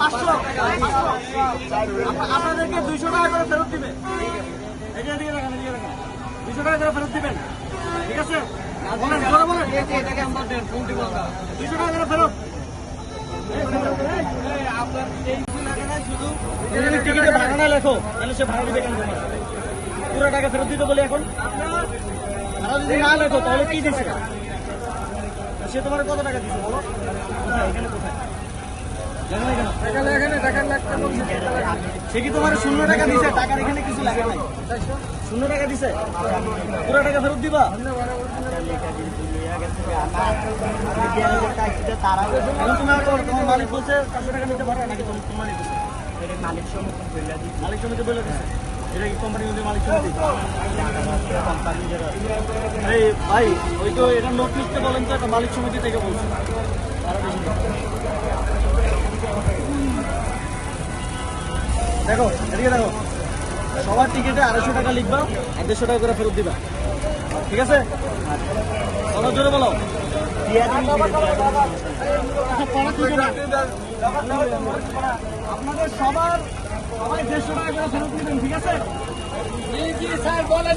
পাঁচশো। পাঁচশো। আপ- আপনাদেরকে দুইশো টাকা করে ফেরত দিবে। এদিকে এদিকে দেখেন এদিকে দেখেন। দুইশো টাকা করে ফেরত দিবেন। ঠিক আছে? বলেন জোরে বলেন। দুইশো টাকা করে ফেরত। টিকিটে ভাড়া না লেখো, তাহলে সে ভাড়া কেন পুরো টাকা ফেরত দিতে বলি এখন। ভাড়া না লেখো, তাহলে কি দিছে? সে তোমার কত টাকা দিছে বলো? এখানে কোথায়? সে কি তোমার শূন্য টাকা দিছে টাকার এখানে কিছু মালিক বলছে পাঁচশো টাকা নাকি তুমি তোমার দিচ্ছে মালিক সমিতি বলে এটা কি মালিক সমিতি ভাই, ওই তো এটা নোট লিখতে বলেন তো, এটা মালিক সমিতি থেকে বলছে। দেখো, এদিকে দেখো। সবার টিকিটে আড়াইশো টাকা লিখবা আর দেড়শো টাকা করে ফেরত দিবা। ঠিক আছে? বলো জোরে বলো। আপনাদের সবার, সবাই দেড়শো টাকা করে ফেরত দিবেন, ঠিক আছে? বলেন